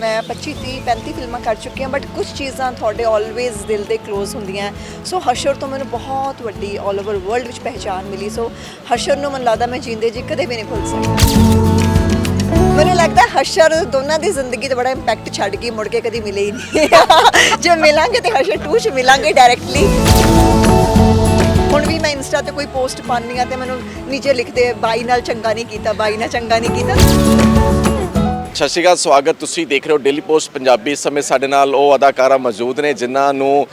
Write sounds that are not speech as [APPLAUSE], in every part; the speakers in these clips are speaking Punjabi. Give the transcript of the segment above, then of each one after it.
ਮੈਂ 25 30 35 ਫਿਲਮਾਂ ਕਰ ਚੁੱਕੀ ਹਾਂ ਬਟ ਕੁਝ ਚੀਜ਼ਾਂ ਤੁਹਾਡੇ ਆਲਵੇਜ਼ ਦਿਲ ਦੇ ক্লোਜ਼ ਹੁੰਦੀਆਂ ਸੋ ਹਸ਼ਰ ਤੋਂ ਮੈਨੂੰ ਬਹੁਤ ਵੱਡੀ ਆਲ ਓਵਰ ਵਰਲਡ ਵਿੱਚ ਪਹਿਚਾਨ ਮਿਲੀ। ਸੋ ਹਸ਼ਰ ਨੂੰ ਮੈਨੂੰ ਲੱਗਦਾ ਮੈਂ ਜਿੰਦੇ ਜੀ ਕਦੇ ਵੀ ਨਹੀਂ ਭੁੱਲ ਸਕਦੀ। ਮੈਨੂੰ ਲੱਗਦਾ ਹਸ਼ਰ ਦੋਨਾਂ ਦੀ ਜ਼ਿੰਦਗੀ ਤੇ ਬੜਾ ਇੰਪੈਕਟ ਛੱਡ ਗਈ ਮੁੜ ਕੇ ਕਦੀ ਮਿਲੇ ਹੀ ਨਹੀਂ। [LAUGHS] ਜੇ ਮਿਲਾਂਗੇ ਤੇ ਹਸ਼ਰ 2 ਚ ਮਿਲਾਂਗੇ ਡਾਇਰੈਕਟਲੀ ਹੁਣ ਵੀ ਮੈਂ ਇੰਸਟਾ ਤੇ ਕੋਈ ਪੋਸਟ ਪਾਉਂਦੀ ਆ ਤੇ ਮੈਨੂੰ ਨੀਚੇ ਲਿਖਦੇ ਬਾਈ ਨਾਲ ਚੰਗਾ ਨਹੀਂ ਕੀਤਾ, ਬਾਈ ਨਾਲ ਚੰਗਾ ਨਹੀਂ ਕੀਤਾ। ਸਤਿ ਸ਼੍ਰੀ ਅਕਾਲ ਸਵਾਗਤ ਤੁਸੀਂ ਦੇਖ ਰਹੇ ਹੋ ਡੇਲੀ ਪੋਸਟ ਪੰਜਾਬੀ। ਇਸ ਸਮੇਂ ਸਾਡੇ ਨਾਲ ਉਹ ਅਦਾਕਾਰਾ ਮੌਜੂਦ ਨੇ ਜਿਨ੍ਹਾਂ ਨੂੰ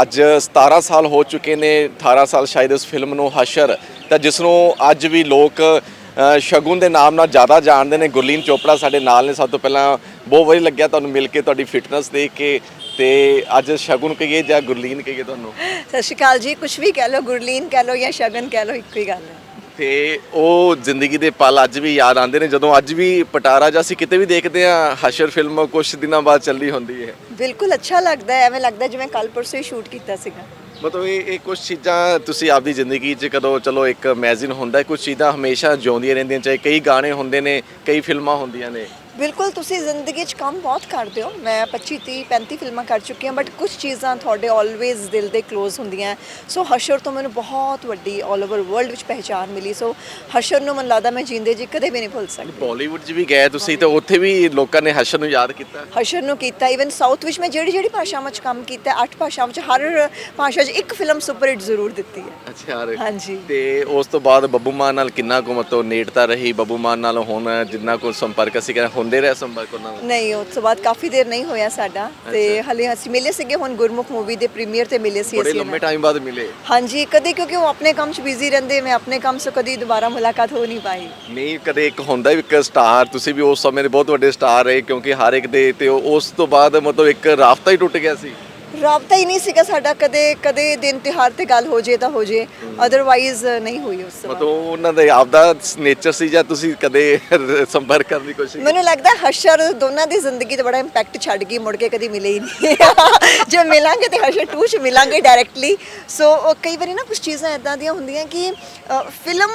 ਅੱਜ 17 ਸਾਲ ਹੋ ਚੁੱਕੇ ਨੇ 18 ਸਾਲ ਸ਼ਾਇਦ ਇਸ ਫਿਲਮ ਨੂੰ ਹਸ਼ਰ। ਤਾਂ ਜਿਸ ਨੂੰ ਅੱਜ ਵੀ ਲੋਕ ਸ਼ਗੁਨ ਦੇ ਨਾਮ ਨਾਲ ਜ਼ਿਆਦਾ ਜਾਣਦੇ ਨੇ। ਗੁਰਲੀਨ ਚੋਪੜਾ ਸਾਡੇ ਨਾਲ ਨੇ। ਸਭ ਤੋਂ ਪਹਿਲਾਂ ਬਹੁਤ ਵਧੀਆ ਲੱਗਿਆ ਤੁਹਾਨੂੰ ਮਿਲ ਕੇ, ਤੁਹਾਡੀ ਫਿਟਨੈਸ ਦੇਖ ਕੇ। ਤੇ ਅੱਜ ਸ਼ਗੁਨ ਕਹੀਏ ਜਾਂ ਗੁਰਲੀਨ ਕਹੀਏ ਤੁਹਾਨੂੰ? ਸਤਿ ਸ਼੍ਰੀ ਅਕਾਲ ਜੀ। ਕੁਝ ਵੀ ਕਹਿ ਲਓ, ਗੁਰਲੀਨ ਕਹਿ ਲਓ ਜਾਂ ਸ਼ਗਨ ਕਹਿ ਲਓ, ਇੱਕੋ ਹੀ ਗੱਲ ਹੈ। ਤੇ ਉਹ ਜ਼ਿੰਦਗੀ ਦੇ ਪਲ ਅੱਜ ਵੀ ਯਾਦ ਆਉਂਦੇ ਨੇ ਜਦੋਂ ਅੱਜ ਵੀ ਪਟਾਰਾ ਜਾਂ ਅਸੀਂ ਕਿਤੇ ਵੀ ਦੇਖਦੇ ਆ ਹਸ਼ਰ ਫਿਲਮ ਕੁਝ ਦਿਨਾਂ ਬਾਅਦ ਚੱਲਦੀ ਹੁੰਦੀ ਹੈ। ਬਿਲਕੁਲ ਅੱਛਾ ਲੱਗਦਾ ਹੈ ਐਵੇਂ ਲੱਗਦਾ ਜਿਵੇਂ ਕੱਲ ਪਰਸੋਂ ਹੀ ਸ਼ੂਟ ਕੀਤਾ ਸੀਗਾ। ਮਤਲਬ ਇਹ ਇਹ ਕੁਝ ਚੀਜ਼ਾਂ ਤੁਸੀਂ ਆਪਦੀ ਜ਼ਿੰਦਗੀ 'ਚ ਕਦੋਂ ਚਲੋ ਇੱਕ ਮੈਗਜ਼ੀਨ ਹੁੰਦਾ ਕੁਝ ਚੀਜ਼ਾਂ ਹਮੇਸ਼ਾ ਜਿਉਂਦੀਆਂ ਰਹਿੰਦੀਆਂ ਚਾਹੇ ਕਈ ਗਾਣੇ ਹੁੰਦੇ ਨੇ ਕਈ ਫਿਲਮਾਂ ਹੁੰਦੀਆਂ ਨੇ। ਬਿਲਕੁਲ ਤੁਸੀਂ ਜ਼ਿੰਦਗੀ 'ਚ ਕੰਮ ਬਹੁਤ ਕਰਦੇ ਹੋ। ਮੈਂ 25 30 35 ਫਿਲਮਾਂ ਕਰ ਚੁੱਕੀ ਹਾਂ ਬਟ ਕੁਝ ਚੀਜ਼ਾਂ ਤੁਹਾਡੇ ਆਲਵੇਜ਼ ਦਿਲ ਦੇ ক্লোਜ਼ ਹੁੰਦੀਆਂ ਸੋ ਹਸ਼ਰ ਤੋਂ ਮੈਨੂੰ ਬਹੁਤ ਵੱਡੀ ਆਲ ਓਵਰ ਵਰਲਡ ਵਿੱਚ ਪਹਿਚਾਨ ਮਿਲੀ। ਸੋ ਹਸ਼ਰ ਨੂੰ ਮੈਨੂੰ ਲੱਗਦਾ ਮੈਂ ਜਿੰਦੇ ਜੀ ਕਦੇ ਵੀ ਨਹੀਂ ਭੁੱਲ ਸਕਦੀ। ਬਾਲੀਵੁੱਡ 'ਚ ਵੀ ਗਏ ਤੁਸੀਂ ਤੇ ਉੱਥੇ ਵੀ ਲੋਕਾਂ ਨੇ ਹਸ਼ਰ ਨੂੰ ਯਾਦ ਕੀਤਾ। ਹਸ਼ਰ ਨੂੰ ਕੀਤਾ। ਇਵਨ ਸਾਊਥ ਵਿੱਚ ਮੈਂ ਜਿਹੜੀ ਜਿਹੜੀ ਭਾਸ਼ਾਵਾਂ 'ਚ ਕੰਮ ਕੀਤਾ ਅੱਠ ਭਾਸ਼ਾਵਾਂ 'ਚ ਹਰ ਭਾਸ਼ਾ 'ਚ ਇੱਕ ਫਿਲਮ ਸੁਪਰ ਹਿੱਟ ਜ਼ਰੂਰ ਦਿੱਤੀ ਹੈ। ਅੱਛਾ ਹਾਂਜੀ। ਤੇ ਉਸ ਤੋਂ ਬਾਅਦ ਬੱਬੂ ਮਾਨ ਨਾਲ ਕਿੰਨਾ ਕੁ ਮਤਲਬ ਨੇੜਤਾ ਰਹੀ? ਬੱਬੂ ਮਾਨ ਨਾਲ ਹੁਣ ਜਿੰਨਾ ਕੋ ਸੰਪਰਕ ਅਸੀਂ ਕਹਿੰਦੇ ਹੁੰਦੇ ਰਹੇ ਸੰਪਰਕ ਉਹਨਾਂ ਨਾਲ ਨਹੀਂ ਉਸ ਤੋਂ ਬਾਅਦ ਕਾਫੀ ਦੇਰ ਨਹੀਂ ਹੋਇਆ ਸਾਡਾ। ਤੇ ਹਲੇ ਅਸੀਂ ਮਿਲੇ ਸੀਗੇ ਹੁਣ ਗੁਰਮੁਖ ਮੂਵੀ ਦੇ ਪ੍ਰੀਮੀਅਰ ਤੇ ਮਿਲੇ ਸੀ ਬੜੇ ਅਸੀਂ ਲੰਮੇ ਟਾਈਮ ਬਾਅਦ ਮਿਲੇ। ਹਾਂਜੀ ਕਦੇ ਕਿਉਂਕਿ ਉਹ ਆਪਣੇ ਕੰਮ 'ਚ ਬਿਜ਼ੀ ਰਹਿੰਦੇ ਮੈਂ ਆਪਣੇ ਕੰਮ 'ਚ ਕਦੀ ਦੁਬਾਰਾ ਮੁਲਾਕਾਤ ਹੋ ਨਹੀਂ ਪਾਈ। ਨਹੀਂ ਕਦੇ ਇੱਕ ਹੁੰਦਾ ਵੀ ਇੱਕ ਸਟਾਰ ਤੁਸੀਂ ਵੀ ਉਸ ਸਮੇਂ ਦੇ ਬਹੁਤ ਵੱਡੇ ਸਟਾਰ ਰਹੇ ਕਿਉਂਕਿ ਹਰ ਇੱਕ ਦੇ ਤੇ ਉਹ- ਉਸ ਤੋਂ ਬਾਅਦ ਮਤਲਬ ਇੱਕ ਰਾਫਤਾ ਹੀ ਟੁੱਟ ਗਿਆ ਸੀ। ਰਾਬਤਾ ਹੀ ਨਹੀਂ ਸੀਗਾ ਸਾਡਾ ਕਦੇ ਕਦੇ ਦਿਨ ਤਿਹਾਰ ਤੇ ਗੱਲ ਹੋ ਜੇ ਤਾਂ ਹੋ ਜੇ ਅਦਰਵਾਈਜ਼ ਨਹੀਂ ਹੋਈ ਉਸ ਬਾਅਦ ਮਤਲਬ ਉਹਨਾਂ ਦਾ ਆਪਦਾ ਨੇਚਰ ਸੀ ਜਾਂ ਤੁਸੀਂ ਕਦੇ [LAUGHS] ਸੰਪਰਕ ਕਰਨ ਦੀ ਕੋਸ਼ਿਸ਼ ਮੈਨੂੰ ਲੱਗਦਾ ਹਸ਼ਰ ਦੋਨਾਂ ਦੀ ਜ਼ਿੰਦਗੀ ਤੇ ਬੜਾ ਇੰਪੈਕਟ ਛੱਡ ਗਈ ਮੁੜ ਕੇ ਕਦੀ ਮਿਲੇ ਹੀ ਨਹੀਂ। [LAUGHS] ਜੇ ਮਿਲਾਂਗੇ ਤੇ ਹਸ਼ਰ 2 ਚ ਮਿਲਾਂਗੇ ਡਾਇਰੈਕਟਲੀ ਸੋ ਕਈ ਵਾਰੀ ਨਾ ਕੁਝ ਚੀਜ਼ਾਂ ਇਦਾਂ ਦੀਆਂ ਹੁੰਦੀਆਂ ਕਿ ਫਿਲਮ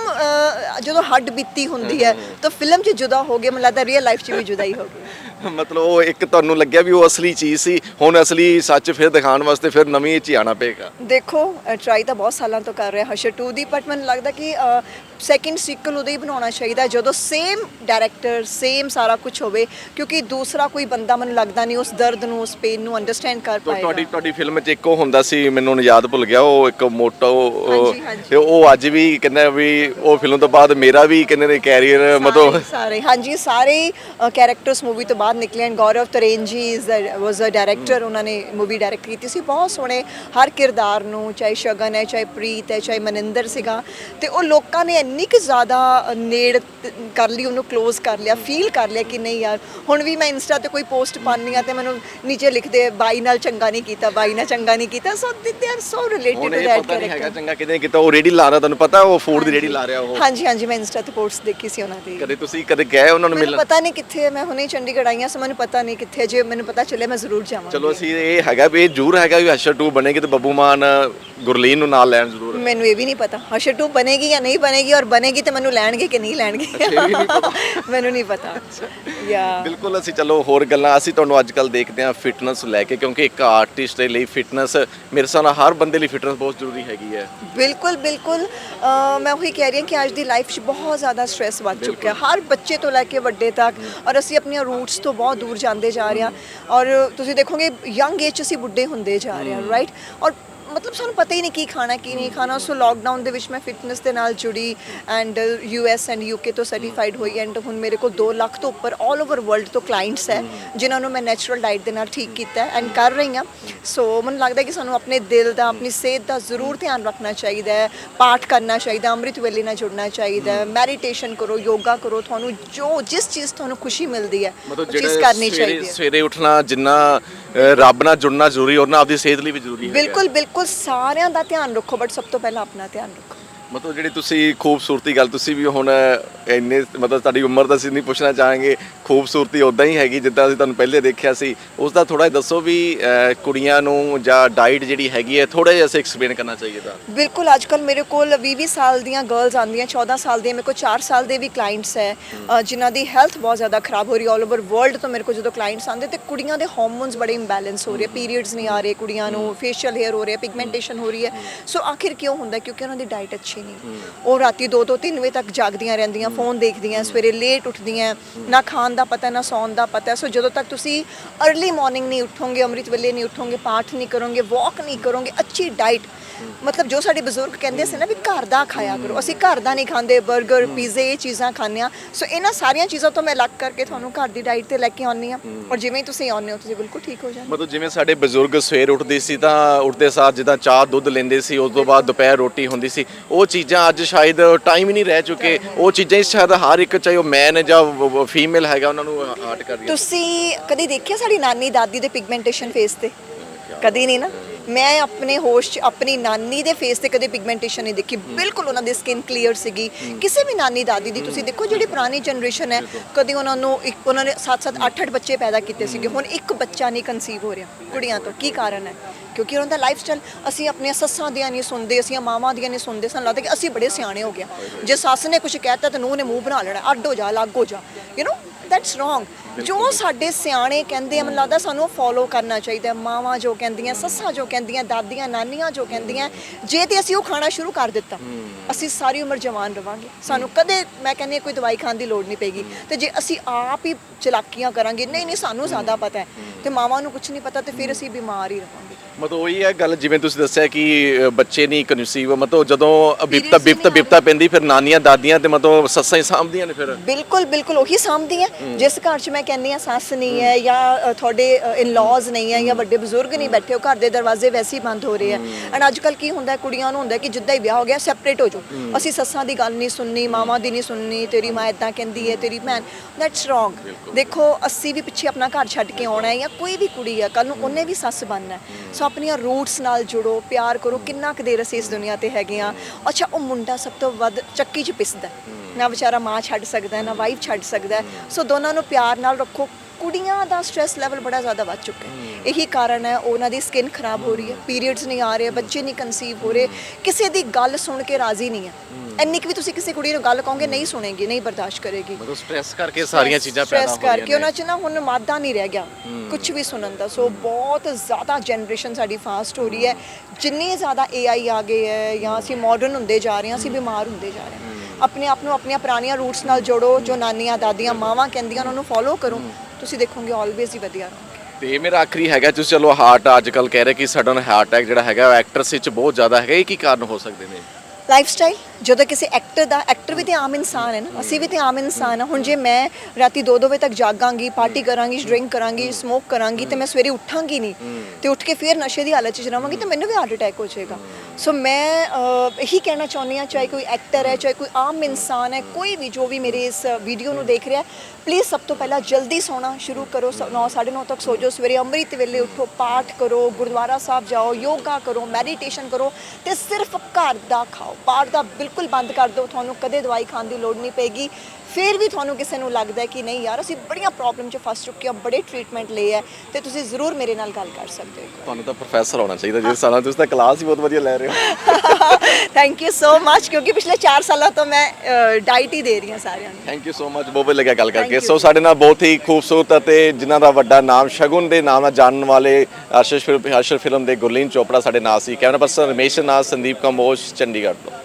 ਜਦੋਂ ਹੱਡ ਬੀਤੀ ਹੁੰਦੀ ਹੈ ਤਾਂ ਫਿਲਮ 'ਚ ਜੁਦਾ ਹੋ ਗਏ ਮੈਨੂੰ ਲੱਗਦਾ ਰੀਅਲ ਲਾਈਫ 'ਚ ਵੀ ਜੁਦਾਈ ਹੋ ਗਈ ਮਤਲਬ ਉਹ ਇੱਕ ਤੁਹਾਨੂੰ ਲੱਗਿਆ ਵੀ ਉਹ ਅਸਲੀ ਚੀਜ਼ ਸੀ ਹੁਣ ਅਸਲੀ ਸੱਚ ਫਿਰ ਦਿਖਾਉਣ ਵਾਸਤੇ ਫਿਰ ਨਵੀਂ ਚ ਆਣਾ ਪਏਗਾ ਦੇਖੋ ਟਰਾਈ ਤਾਂ ਬਹੁਤ ਸਾਲਾਂ ਤੋਂ ਕਰ ਰਿਹਾ ਹਸ਼ਰ 2 ਦੀ ਬਟ ਮੈਨੂੰ ਲੱਗਦਾ ਕਿ ਸੈਕਿੰਡ ਸੀਕਵਲ ਉਦੋਂ ਹੀ ਬਣਾਉਣਾ ਚਾਹੀਦਾ ਜਦੋਂ ਸੇਮ ਡਾਇਰੈਕਟਰ ਸੇਮ ਸਾਰਾ ਕੁਝ ਹੋਵੇ ਕਿਉਂਕਿ ਦੂਸਰਾ ਕੋਈ ਬੰਦਾ ਮੈਨੂੰ ਲੱਗਦਾ ਨਹੀਂ ਉਸ ਦਰਦ ਨੂੰ ਉਸ ਪੇਨ ਨੂੰ ਅੰਡਰਸਟੈਂਡ ਕਰ ਤੁਹਾ- ਤੁਹਾਡੀ ਪਾਏਗਾ ਤੁਹਾਡੀ ਫਿਲਮ 'ਚ ਇੱਕ ਹੁੰਦਾ ਸੀ ਮੈਨੂੰ ਯਾਦ ਭੁੱਲ ਗਿਆ ਉਹ ਇੱਕ ਮੋਟਾ। ਤੇ ਉਹ ਅੱਜ ਵੀ ਕਹਿੰਦਾ ਵੀ ਉਹ ਫਿਲਮ ਤੋਂ ਬਾਅਦ ਮੇਰਾ ਵੀ ਕਹਿੰਦੇ ਨੇ ਕੈਰੀਅਰ ਮਤਲਬ ਸਾਰੇ ਹਾਂਜੀ ਸਾਰੇ ਕੈਰੈਕਟਰਸ ਮੂਵੀ ਤੋਂ ਬਾਅਦ ਨਿਕਲੇ ਐਂਡ ਗੌਰਵ ਤਰੇਨ ਜੀ ਇਜ਼ ਵਾਸ ਅ ਡਾਇਰੈਕਟਰ ਉਹਨਾਂ ਨੇ ਮੂਵੀ ਡਾਇਰੈਕਟ ਕੀਤੀ ਸੀ। ਬਹੁਤ ਸੋਹਣੇ ਹਰ ਕਿਰਦਾਰ ਨੂੰ ਚਾਹੇ ਸ਼ਗਨ ਹੈ ਚਾਹੇ ਪ੍ਰੀਤ ਹੈ ਚਾਹੇ ਮਨਿੰਦਰ ਸੀਗਾ। ਤੇ ਉਹ ਲੋਕਾਂ ਨੇ ਇੰਨੀ ਕਿ ਜ਼ਿਆਦਾ ਨੇੜ ਕਰ ਲਈ ਉਹਨੂੰ ক্লোਜ਼ ਕਰ ਲਿਆ ਫੀਲ ਕਰ ਲਿਆ ਕਿ ਨਹੀਂ ਯਾਰ ਹੁਣ ਵੀ ਮੈਂ ਇੰਸਟਾ ਤੇ ਕੋਈ ਪੋਸਟ ਪਾਉਂਦੀ ਆ ਤੇ ਮੈਨੂੰ ਨੀਚੇ ਲਿਖਦੇ ਬਾਈ ਨਾਲ ਚੰਗਾ ਨਹੀਂ ਕੀਤਾ ਬਾਈ ਨਾਲ ਚੰਗਾ ਨਹੀਂ ਕੀਤਾ। So they are so related to that character ਚੰਗਾ ਕਿਤੇ ਕਿਤੇ। ਉਹ ਰੇੜੀ ਲਾ ਰਿਹਾ ਤੁਹਾਨੂੰ ਪਤਾ ਉਹ ਫੂਡ ਦੀ ਰੇੜੀ ਲਾ ਰਿਹਾ ਉਹ। ਹਾਂਜੀ ਹਾਂਜੀ ਮੈਂ ਇੰਸਟਾ ਤੇ ਪੋਸਟ ਦੇਖੀ ਸੀ ਉਹਨਾਂ ਦੀ। ਕਦੇ ਤੁਸੀਂ ਕਦੇ ਗਏ ਉਹਨਾਂ ਨੂੰ ਮਿਲਣ? ਪਤਾ ਨਹੀਂ ਕਿੱਥੇ ਮੈਂ ਹੁਣੇ ਚੰਡੀਗੜ੍ਹ ਆਈ ਹਾਂ ਸੋ ਮੈਨੂੰ ਪਤਾ ਨਹੀਂ ਕਿੱਥੇ, ਜੇ ਮੈਨੂੰ ਪਤਾ ਚੱਲੇ ਮੈਂ ਜ਼ਰੂਰ ਜਾਵਾਂਗੀ। ਚਲੋ ਅਸੀਂ ਇਹ ਹੈਗਾ ਵੀ ਇਹ ਜ਼ਰੂਰ ਹੈਗਾ ਵੀ ਹਸ਼ਰ 2 ਬਣੇਗੀ ਤੇ ਬੱਬੂ ਮਾਨ, ਗੁਰਲੀਨ ਨੂੰ ਨਾਲ ਲੈਣ ਜ਼ਰੂਰ ਮੈਨੂੰ ਇਹ ਵੀ ਨਹੀਂ ਪਤਾ ਹਸ਼ਰ 2 ਬਣੇਗੀ ਜਾਂ ਨਹੀਂ ਬਣੇਗੀ ਔਰ ਬਣੇਗੀ ਤੇ ਮੈਨੂੰ ਲੈਣਗੇ ਕਿ ਨਹੀਂ ਲੈਣਗੇ? ਮੈਨੂੰ ਨਹੀਂ ਪਤਾ। ਯਾ। ਬਿਲਕੁਲ ਅਸੀਂ ਚਲੋ ਹੋਰ ਗੱਲਾਂ ਅਸੀਂ ਤੁਹਾਨੂੰ ਅੱਜ ਕੱਲ ਦੇਖਦੇ ਹਾਂ ਫਿਟਨੈਸ ਲੈ ਕੇ ਕਿਉਂਕਿ ਇੱਕ ਆਰਟਿਸਟ ਦੇ ਲਈ ਫਿਟਨੈਸ ਮੇਰੇ ਹਿਸਾਬ ਨਾਲ ਹਰ ਬੰਦੇ ਲਈ ਫਿਟਨੈਸ ਬਹੁਤ ਜ਼ਰੂਰੀ ਹੈਗੀ ਹੈ। ਬਿਲਕੁਲ ਬਿਲਕੁਲ। ਮੈਂ ਉਹੀ ਕਹਿ ਰਹੀ ਹਾਂ ਕਿ ਅੱਜ ਦੀ ਲਾਈਫ 'ਚ ਬਹੁਤ ਜ਼ਿਆਦਾ ਸਟ੍ਰੈਸ ਵੱਧ ਚੁੱਕਿਆ। ਹਰ ਬੱਚੇ ਤੋਂ ਲੈ ਕੇ ਵੱਡੇ ਤੱਕ ਔਰ ਅਸੀਂ ਆਪਣੀਆਂ ਰੂਟਸ ਤੋਂ ਬਹੁਤ ਦੂਰ ਜਾਂਦੇ ਜਾ ਰਹੇ ਹਾਂ। ਔਰ ਤੁਸੀਂ ਦੇਖੋਗੇ ਯੰਗ ਏਜ 'ਚ ਅਸੀਂ ਬੁੱਢੇ ਹੁੰਦੇ ਜਾ ਰਹੇ ਹਾਂ ਰਾਈਟ ਔਰ ਮਤਲਬ ਸਾਨੂੰ ਪਤਾ ਹੀ ਨਹੀਂ ਕੀ ਖਾਣਾ ਕੀ ਨਹੀਂ ਖਾਣਾ। ਸੋ ਲੋਕਡਾਊਨ ਦੇ ਵਿੱਚ ਮੈਂ ਫਿਟਨੈਸ ਦੇ ਨਾਲ ਜੁੜੀ and U S and U K ਤੋਂ ਸਰਟੀਫਾਈਡ ਹੋਈ ਐਂਡ ਹੁਣ ਮੇਰੇ ਕੋਲ 2 ਲੱਖ ਤੋਂ ਉੱਪਰ 올 ਓਵਰ ਵਰਲਡ ਤੋਂ ਕਲਾਇੰਟਸ ਹੈ ਜਿਨ੍ਹਾਂ ਨੂੰ ਮੈਂ ਨੈਚੁਰਲ ਡਾਈਟ ਦੇ ਨਾਲ ਠੀਕ ਕੀਤਾ ਐਂਡ ਕਰ ਰਹੀ ਹਾਂ। ਸੋ ਮੈਨੂੰ ਲੱਗਦਾ ਕਿ ਸਾਨੂੰ ਆਪਣੇ ਦਿਲ ਦਾ ਆਪਣੀ ਸਿਹਤ ਦਾ ਜ਼ਰੂਰ ਧਿਆਨ ਰੱਖਣਾ ਚਾਹੀਦਾ ਹੈ ਪਾਠ ਕਰਨਾ ਚਾਹੀਦਾ ਅੰਮ੍ਰਿਤ ਵੇਲੇ ਨਾਲ ਜੁੜਨਾ ਚਾਹੀਦਾ ਹੈ ਮੈਡੀਟੇਸ਼ਨ ਕਰੋ ਯੋਗਾ ਕਰੋ ਤੁਹਾਨੂੰ ਜੋ ਜਿਸ ਚੀਜ਼ ਤੁਹਾਨੂੰ ਖੁਸ਼ੀ ਮਿਲਦੀ ਹੈ ਉਹ ਚੀਜ਼ ਕਰਨੀ ਚਾਹੀਦੀ ਹੈ। ਸਵੇਰੇ ਉੱਠਣਾ ਜਿੰਨਾ ਰੱਬ ਨਾਲ ਜੁੜਨਾ ਜ਼ਰੂਰੀ ਉਹਨਾਂ ਆਪਦੀ ਸਿਹਤ ਲਈ ਵੀ ਜ਼ਰੂਰੀ ਹੈ। ਬਿਲਕੁਲ ਬਿਲਕੁਲ। ਸਾਰਿਆਂ ਦਾ ਧਿਆਨ ਰੱਖੋ ਬਟ ਸਭ ਤੋਂ ਪਹਿਲਾਂ ਆਪਣਾ ਧਿਆਨ ਰੱਖੋ। ਮਤਲਬ ਜਿਹੜੀ ਤੁਸੀਂ ਖੂਬਸੂਰਤੀ ਗੱਲ ਤੁਸੀਂ ਵੀ ਹੁਣ ਇੰਨੇ ਮਤਲਬ ਤੁਹਾਡੀ ਉਮਰ ਦਾ ਅਸੀਂ ਨਹੀਂ ਪੁੱਛਣਾ ਚਾਹਾਂਗੇ ਖੂਬਸੂਰਤੀ ਉਦਾਂ ਹੀ ਹੈਗੀ ਜਿੱਦਾਂ ਅਸੀਂ ਤੁਹਾਨੂੰ ਪਹਿਲੇ ਦੇਖਿਆ ਸੀ। ਉਸ ਦਾ ਥੋੜਾ ਜਿਹਾ ਦੱਸੋ ਵੀ ਕੁੜੀਆਂ ਨੂੰ ਜਾਂ ਡਾਈਟ ਜਿਹੜੀ ਹੈਗੀ ਹੈ ਥੋੜਾ ਜਿਹਾ ਅਸੀਂ ਐਕਸਪਲੇਨ ਕਰਨਾ ਚਾਹੀਏ ਤਾਂ। ਬਿਲਕੁਲ ਅੱਜ ਕੱਲ ਮੇਰੇ ਕੋਲ 20-20 ਸਾਲ ਦੀਆਂ ਗਰਲਸ ਆਉਂਦੀਆਂ 14 ਸਾਲ ਦੀਆਂ ਮੇਰੇ ਕੋਲ 4 ਸਾਲ ਦੇ ਵੀ ਕਲਾਇੰਟਸ ਹੈ ਜਿਨ੍ਹਾਂ ਦੀ ਹੈਲਥ ਬਹੁਤ ਜ਼ਿਆਦਾ ਖਰਾਬ ਹੋ ਰਹੀ ਹੈ ਆਲ ਓਵਰ ਵਰਲਡ ਤੋਂ ਮੇਰੇ ਕੋਲ ਜਦੋਂ ਕਲਾਇੰਟਸ ਆਉਂਦੇ ਤੇ ਕੁੜੀਆਂ ਦੇ ਹਾਰਮੋਨਸ ਬੜੇ ਇੰਬੈਲੈਂਸ ਹੋ ਰਹੇ ਪੀਰੀਅਡਸ ਨਹੀਂ ਆ ਰਹੇ ਕੁੜੀਆਂ ਨੂੰ ਫੇਸ਼ੀਅਲ ਹੇਅਰ ਹੋ ਰਿਹਾ ਪਿਗਮੈਂਟੇਸ਼ਨ ਹੋ ਰਹੀ ਹੈ। ਸੋ ਆਖਿਰ ਕਿਉਂ ਹੁੰਦਾ? ਕਿਉਂਕਿ ਉਹਨਾਂ ਦੀ ਡਾਈਟ ਅੱਛੀ ਸੀਗੀ ਉਹ ਰਾਤੀ 2 ਤੋਂ 3 ਵਜੇ ਤੱਕ ਜਾਗਦੀਆਂ ਰਹਿੰਦੀਆਂ ਫੋਨ ਦੇਖਦੀਆਂ ਸਵੇਰੇ ਲੇਟ ਉੱਠਦੀਆਂ ਨਾ ਖਾਣ ਦਾ ਪਤਾ ਨਾ ਸੌਣ ਦਾ ਪਤਾ। ਸੋ ਜਦੋਂ ਤੱਕ ਤੁਸੀਂ अर्ਲੀ ਮਾਰਨਿੰਗ ਨਹੀਂ ਉੱਠੋਗੇ ਅੰਮ੍ਰਿਤ ਵੇਲੇ ਨਹੀਂ ਉੱਠੋਗੇ ਪਾਠ ਨਹੀਂ ਕਰੋਗੇ ਵਾਕ ਨਹੀਂ ਕਰੋਗੇ ਅੱਛੀ ਡਾਈਟ ਮਤਲਬ ਜੋ ਸਾਡੇ ਬਜ਼ੁਰਗ ਕਹਿੰਦੇ ਸੀ ਨਾ ਵੀ ਘਰ ਦਾ ਖਾਇਆ ਕਰੋ। ਅਸੀਂ ਘਰ ਦਾ ਨਹੀਂ ਖਾਂਦੇ 버ਗਰ ਪੀਜ਼ੇ ਇਹ ਚੀਜ਼ਾਂ ਖਾਂਦੇ ਆ ਸੋ ਇਹਨਾਂ ਸਾਰੀਆਂ ਚੀਜ਼ਾਂ ਤੋਂ ਮੈਂ ਲੱਗ ਕਰਕੇ ਤੁਹਾਨੂੰ ਘਰ ਦੀ ਡਾਈਟ ਤੇ ਲੈ ਕੇ ਆਉਣੀ ਆ ਔਰ ਜਿਵੇਂ ਹੀ ਤੁਸੀਂ ਆਉਂਦੇ ਹੋ ਤੁਸੀਂ ਬਿਲਕੁਲ ਠੀਕ ਹੋ ਜਾਂਦੇ ਮਤਲਬ ਜਿਵੇਂ ਸਾਡੇ ਬਜ਼ੁਰਗ ਸਵੇਰ ਉੱਠਦੇ ਸੀ ਤਾਂ ਉੱਠਦੇ ਸਾਰ ਜਿੱਦਾਂ ਚਾਹ ਦੁੱਧ ਲੈਂਦੇ ਸੀ ਉਸ ਤੋਂ ਬਾਅਦ ਦੁਪਹਿਰ ਰੋਟੀ ਹੁੰਦੀ ਸੀ ਉਹ ਚੀਜ਼ਾਂ ਅੱਜ ਸ਼ਾਇਦ ਟਾਈਮ ਹੀ ਨਹੀਂ ਰਹਿ ਚੁੱਕੇ। ਉਹ ਚੀਜ਼ਾਂ ਹੀ ਸ਼ਾਇਦ ਹਰ ਇੱਕ ਚਾਹੇ ਉਹ ਮੈਨ ਜਾਂ ਫੀਮੇਲ ਹੈਗਾ ਉਹਨਾਂ ਨੂੰ ਹਾਰਟ ਕਰ ਰਹੀ ਹੈ ਤੁਸੀਂ ਕਦੀ ਦੇਖਿਆ ਸਾਡੀ ਨਾਨੀ ਦਾਦੀ ਦੇ ਪਿਗਮੈਂਟੇਸ਼ਨ ਫੇਸ ਤੇ? ਕਦੀ ਨਹੀਂ ਨਾ? ਮੈਂ ਆਪਣੇ ਹੋਸ਼ 'ਚ ਆਪਣੀ ਨਾਨੀ ਦੇ ਫੇਸ ਤੇ ਕਦੇ ਪਿਗਮੈਂਟੇਸ਼ਨ ਨਹੀਂ ਦੇਖੀ। ਬਿਲਕੁਲ ਉਹਨਾਂ ਦੀ ਸਕਿਨ ਕਲੀਅਰ ਸੀਗੀ। ਕਿਸੇ ਵੀ ਨਾਨੀ ਦਾਦੀ ਦੀ ਤੁਸੀਂ ਦੇਖੋ ਜਿਹੜੀ ਪੁਰਾਣੀ ਜਨਰੇਸ਼ਨ ਹੈ ਕਦੀ ਉਹਨਾਂ ਨੂੰ ਇੱਕ ਉਹਨਾਂ ਨੇ 7-7 8-8 ਬੱਚੇ ਪੈਦਾ ਕੀਤੇ ਸੀਗੇ। ਹੁਣ ਇੱਕ ਬੱਚਾ ਨਹੀਂ ਕਨਸੀਵ ਹੋ ਰਿਹਾ ਕੁੜੀਆਂ ਤੋਂ। ਕੀ ਕਾਰਨ ਹੈ? ਕਿਉਂਕਿ ਉਹਨਾਂ ਦਾ ਲਾਈਫ ਸਟਾਈਲ ਅਸੀਂ ਆਪਣੀਆਂ ਸੱਸਾਂ ਦੀਆਂ ਨਹੀਂ ਸੁਣਦੇ ਅਸੀਂ ਮਾਵਾਂ ਦੀਆਂ ਨਹੀਂ ਸੁਣਦੇ। ਸਾਨੂੰ ਲੱਗਦਾ ਕਿ ਅਸੀਂ ਬੜੇ ਸਿਆਣੇ ਹੋ ਗਏ ਹਾਂ। ਜੇ ਸੱਸ ਨੇ ਕੁਝ ਕਹਿਤਾ ਤਾਂ ਨੂੰਹ ਨੇ ਮੂੰਹ ਬਣਾ ਲੈਣਾ। ਅੱਡ ਹੋ ਜਾ ਅਲੱਗ ਹੋ ਜਾ। ਯੂ نو ਦੈਟਸ ਰੋਂਗ ਜੋ ਸਾਡੇ ਸਿਆਣੇ ਕਹਿੰਦੇ ਆ ਮੈਨੂੰ ਲੱਗਦਾ ਸਾਨੂੰ ਫੋਲੋ ਕਰਨਾ ਚਾਹੀਦਾ। ਮਾਵਾਂ ਜੋ ਕਹਿੰਦੀਆਂ ਸੱਸਾਂ ਜੋ ਕਹਿੰਦੀਆਂ ਦਾਦੀਆਂ ਨਾਨੀਆਂ ਜੋ ਕਹਿੰਦੀਆਂ ਜੇ ਤੇ ਅਸੀਂ ਉਹ ਖਾਣਾ ਸ਼ੁਰੂ ਕਰ ਦਿੱਤਾ ਅਸੀਂ ਸਾਰੀ ਉਮਰ ਜਵਾਨ ਰਵਾਂਗੇ। ਸਾਨੂੰ ਕਦੇ ਮੈਂ ਕਹਿੰਦੀ ਕੋਈ ਦਵਾਈ ਖਾਣ ਦੀ ਲੋੜ ਨਹੀਂ ਪੈਗੀ ਤੇ ਜੇ ਅਸੀਂ ਆਪ ਹੀ ਚਲਾਕੀਆਂ ਕਰਾਂਗੇ ਨਹੀਂ ਨਹੀਂ ਸਾਨੂੰ ਜ਼ਿਆਦਾ ਪਤਾ ਹੈ। ਤੇ ਮਾਵਾਂ ਨੂੰ ਕੁਝ ਨਹੀਂ ਪਤਾ ਤੇ ਫਿਰ ਅਸੀਂ ਬਿਮਾਰ ਹੀ ਰਵਾਂਗੇ। ਮਤਲਬ ਉਹੀ ਹੈ ਗੱਲ ਜਿਵੇਂ ਤੁਸੀਂ ਦੱਸਿਆ ਕਿ ਬੱਚੇ ਨਹੀਂ ਕਨਸੀਵ ਮਤਲਬ ਜਦੋਂ ਬਿਪਤਾ ਬਿਪਤਾ ਬਿਪਤਾ ਪੈਂਦੀ ਫਿਰ ਨਾਨੀਆਂ ਦਾਦੀਆਂ ਤੇ ਮਤਲਬ ਸੱਸਾਂ ਹੀ ਸਾਂਭਦੀਆਂ ਨੇ ਫਿਰ। ਬਿਲਕੁਲ ਬਿਲਕੁਲ ਉਹੀ ਸਾਂਭਦੀ ਹੈ। ਜਿਸ ਘਰ 'ਚ ਮੈਂ ਕਹਿੰਦੀ ਆ ਸੱਸ ਨਹੀਂ ਹੈ ਜਾਂ ਤੁਹਾਡੇ ਇਨ-ਲॉज ਨਹੀਂ ਹੈ ਜਾਂ ਵੱਡੇ ਬਜ਼ੁਰਗ ਨਹੀਂ ਬੈਠੇ ਹੋ ਘਰ ਦੇ ਦਰਵਾਜ਼ੇ ਵੈਸੇ ਹੀ ਬੰਦ ਹੋ ਰਹੇ ਆ। ਐਂਡ ਅੱਜ ਕੱਲ ਕੀ ਹੁੰਦਾ ਕੁੜੀਆਂ ਨੂੰ ਹੁੰਦਾ ਕਿ ਜਿੱਦਾਂ ਹੀ ਵਿਆਹ ਹੋ ਗਿਆ ਸੈਪਰੇਟ ਹੋ ਜਾਓ। ਅਸੀਂ ਸੱਸਾਂ ਦੀ ਗੱਲ ਨਹੀਂ ਸੁਣਨੀ ਮਾਵਾਂ ਦੀ ਨਹੀਂ ਸੁਣਨੀ ਤੇਰੀ ਮਾਂ ਇਦਾਂ ਕਹਿੰਦੀ ਹੈ ਤੇਰੀ ਭੈਣ। ਦੈਟਸ ਰੋਂਗ ਦੇਖੋ ਅਸੀਂ ਵੀ ਪਿੱਛੇ ਆਪਣਾ ਘਰ ਛੱਡ ਕੇ ਆਉਣਾ ਹੈ ਜਾਂ ਕੋਈ ਵੀ ਕੁੜੀ ਹੈ ਕੱਲ ਨੂੰ ਉਹਨੇ ਵੀ ਸੱਸ ਬਣਨਾ ਹੈ। ਸੋ ਆਪਣੀਆਂ ਰੂਟਸ ਨਾਲ ਜੁੜੋ ਪਿਆਰ ਕਰੋ। ਕਿੰਨਾ ਕੁ ਦੇਰ ਅਸੀਂ ਇਸ ਦੁਨੀਆ ਤੇ ਹੈਗੇ ਆ ਅੱਛਾ ਉਹ ਮੁੰਡਾ ਸਭ ਤੋਂ ਵੱਧ ਚੱਕੀ 'ਚ ਪਿਸਦਾ। ਨਾ ਵਿਚਾਰਾ ਮਾਂ ਛੱਡ ਸਕਦਾ ਹੈ। ਨਾ ਵਾਈਫ ਛੱਡ ਸਕਦਾ ਹੈ। ਸੋ ਦੋਨਾਂ ਨੂੰ ਪਿਆਰ ਨਾਲ ਰੱਖੋ। ਕੁੜੀਆਂ ਦਾ ਸਟ੍ਰੈਸ ਲੈਵਲ ਬੜਾ ਜ਼ਿਆਦਾ ਵੱਧ ਚੁੱਕਾ ਹੈ। ਇਹੀ ਕਾਰਨ ਹੈ ਉਹਨਾਂ ਦੀ ਸਕਿਨ ਖਰਾਬ ਹੋ ਰਹੀ ਹੈ ਪੀਰੀਅਡਸ ਨਹੀਂ ਆ ਰਹੇ ਬੱਚੇ ਨਹੀਂ ਕਨਸੀਵ ਹੋ ਰਹੇ ਕਿਸੇ ਦੀ ਗੱਲ ਸੁਣ ਕੇ ਰਾਜ਼ੀ ਨਹੀਂ ਹੈ। ਇੰਨੀ ਕੁ ਵੀ ਤੁਸੀਂ ਕਿਸੇ ਕੁੜੀ ਨੂੰ ਗੱਲ ਕਹੋਗੇ ਨਹੀਂ ਸੁਣੇਗੀ ਨਹੀਂ ਬਰਦਾਸ਼ਤ ਕਰੇਗੀ। ਮਤਲਬ ਸਟ੍ਰੈਸ ਕਰਕੇ ਸਾਰੀਆਂ ਚੀਜ਼ਾਂ ਪੈਦਾ ਹੋ ਰਹੀਆਂ ਕਰਕੇ ਨੇ। ਉਹਨਾਂ 'ਚ ਨਾ ਹੁਣ ਮਾਦਾ ਨਹੀਂ ਰਹਿ ਗਿਆ ਕੁਝ ਵੀ ਸੁਣਨ ਦਾ। ਸੋ ਬਹੁਤ ਜ਼ਿਆਦਾ ਜਨਰੇਸ਼ਨ ਸਾਡੀ ਫਾਸਟ ਹੋ ਰਹੀ ਹੈ। ਜਿੰਨੀ ਜ਼ਿਆਦਾ AI ਆ ਗਏ ਹੈ ਜਾਂ ਅਸੀਂ ਮਾਡਰਨ ਹੁੰਦੇ ਜਾ ਰਹੇ ਹਾਂ ਅਸੀਂ ਬਿਮਾਰ ਹੁੰਦੇ ਜਾ ਰਹੇ ਹਾਂ। ਆਪਣੇ ਆਪ ਨੂੰ ਆਪਣੀਆਂ ਪੁਰਾਣੀਆਂ ਰੂਟਸ ਨਾਲ ਜੋੜੋ ਜੋ ਨਾਨੀਆਂ ਦਾਦੀਆਂ ਮਾਵਾਂ ਕਹਿੰਦੀਆਂ ਉਹਨਾਂ ਨੂੰ ਫੋਲੋ ਕਰੋ ਤੁਸੀਂ ਦੇਖੋਗੇ ਆਲਵੇਜ਼ ਹੀ ਵਧੀਆ ਰਹੋਗੇ। ਤੇ ਮੇਰਾ ਆਖਰੀ ਹੈਗਾ ਤੁਸੀਂ ਚਲੋ ਹਾਰਟ ਅੱਜ ਕੱਲ ਕਹਿ ਰਹੇ ਕਿ ਸਡਨ ਹਾਰਟ ਅਟੈਕ ਜਿਹੜਾ ਹੈਗਾ ਐਕਟਰਸ ਵਿੱਚ ਬਹੁਤ ਜ਼ਿਆਦਾ ਹੈਗਾ ਇਹ ਕੀ ਕਾਰਨ ਹੋ ਸਕਦੇ ਨੇ? ਲਾਈਫ ਸਟਾਈਲ ਜਦੋਂ ਕਿਸੇ ਐਕਟਰ ਦਾ ਐਕਟਰ ਵੀ ਤੇ ਆਮ ਇਨਸਾਨ ਹੈ ਨਾ ਅਸੀਂ ਵੀ ਤੇ ਆਮ ਇਨਸਾਨ ਆ ਹੁਣ ਜੇ ਮੈਂ ਰਾਤੀ 2-2 ਵਜੇ ਤੱਕ ਜਾਗਾਂਗੀ ਪਾਰਟੀ ਕਰਾਂਗੀ ਡਰਿੰਕ ਕਰਾਂਗੀ ਸਮੋਕ ਕਰਾਂਗੀ ਤੇ ਮੈਂ ਸਵੇਰੇ ਉੱਠਾਂਗੀ ਨਹੀਂ ਤੇ ਉੱਠ ਕੇ ਫਿਰ ਨਸ਼ੇ ਦੀ ਹਾਲਤ 'ਚ ਰਵਾਂਗੀ ਤੇ ਮੈਨੂੰ ਵੀ ਹਾਰਟ ਅਟੈਕ ਹੋ ਜਾਏਗਾ। ਸੋ ਮੈਂ ਇਹੀ ਕਹਿਣਾ ਚਾਹੁੰਦੀ ਹਾਂ ਚਾਹੇ ਕੋਈ ਐਕਟਰ ਹੈ ਚਾਹੇ ਕੋਈ ਆਮ ਇਨਸਾਨ ਹੈ ਕੋਈ ਵੀ ਜੋ ਵੀ ਮੇਰੇ ਇਸ ਵੀਡੀਓ ਨੂੰ ਦੇਖ ਰਿਹਾ ਪਲੀਜ਼ ਸਭ ਤੋਂ ਪਹਿਲਾਂ ਜਲਦੀ ਸੌਣਾ ਸ਼ੁਰੂ ਕਰੋ 9 9:30 ਤੱਕ ਸੋ ਜਾਓ ਸਵੇਰੇ ਅੰਮ੍ਰਿਤ ਵੇਲੇ ਉੱਠੋ ਪਾਠ ਕਰੋ ਗੁਰਦੁਆਰਾ ਸਾਹਿਬ ਜਾਓ ਯੋਗਾ ਕਰੋ ਮੈਡੀਟੇਸ਼ਨ ਕਰੋ ਤੇ ਸਿਰਫ ਘਰ ਦਾ ਖਾਓ ਬਾਹਰ ਦਾ ਬਿਲਕੁਲ ਬੰਦ ਕਰ ਦਿਓ ਤੁਹਾਨੂੰ ਕਦੇ ਦਵਾਈ ਖਾਣ ਦੀ ਲੋੜ ਨਹੀਂ ਪੈਗੀ। ਫਿਰ ਵੀ ਤੁਹਾਨੂੰ ਕਿਸੇ ਨੂੰ ਲੱਗਦਾ ਕਿ ਨਹੀਂ ਯਾਰ ਅਸੀਂ ਬੜੀਆਂ ਪ੍ਰੋਬਲਮ 'ਚ ਫਸ ਚੁੱਕੇ ਹਾਂ ਬੜੇ ਟ੍ਰੀਟਮੈਂਟ ਲਏ ਹੈ ਤੇ ਤੁਸੀਂ ਜ਼ਰੂਰ ਮੇਰੇ ਨਾਲ ਗੱਲ ਕਰ ਸਕਦੇ ਹੋ ਤੁਹਾਨੂੰ ਤਾਂ ਪ੍ਰੋਫੈਸਰ ਹੋਣਾ ਚਾਹੀਦਾ ਜਿਸ ਸਾਲਾਂ ਤੁਸੀਂ ਤਾਂ ਕਲਾਸ ਹੀ ਬਹੁਤ ਵਧੀਆ ਲੈ ਰਹੇ ਹੋ। ਥੈਂਕ ਯੂ ਸੋ ਮੱਚ ਕਿਉਂਕਿ ਪਿਛਲੇ 4 ਸਾਲਾਂ ਤੋਂ ਮੈਂ ਡਾਈਟ ਹੀ ਦੇ ਰਹੀ ਹਾਂ ਸਾਰਿਆਂ ਨੂੰ। ਥੈਂਕ ਯੂ ਸੋ ਮਚ ਬਹੁਤ ਵਧੀਆ ਲੱਗਿਆ ਗੱਲ ਕਰਕੇ. ਸੋ ਸਾਡੇ ਨਾਲ ਬਹੁਤ ਹੀ ਖੂਬਸੂਰਤ ਅਤੇ ਜਿਨ੍ਹਾਂ ਦਾ ਵੱਡਾ ਨਾਮ ਸ਼ਗੁਨ ਦੇ ਨਾਮ ਨਾਲ ਜਾਣਨ ਵਾਲੇ ਅਰਸ਼ਰ ਫਿਲਮ ਦੇ ਗੁਰਲੀਨ ਚੋਪੜਾ ਸਾਡੇ ਨਾਲ ਸੀ। ਕੈਮਰਾ ਪਰਸਨ ਰਮੇਸ਼ ਨਾਲ ਸੰਦੀਪ ਕੰਬੋਜ ਚੰਡੀਗੜ੍ਹ ਤੋਂ।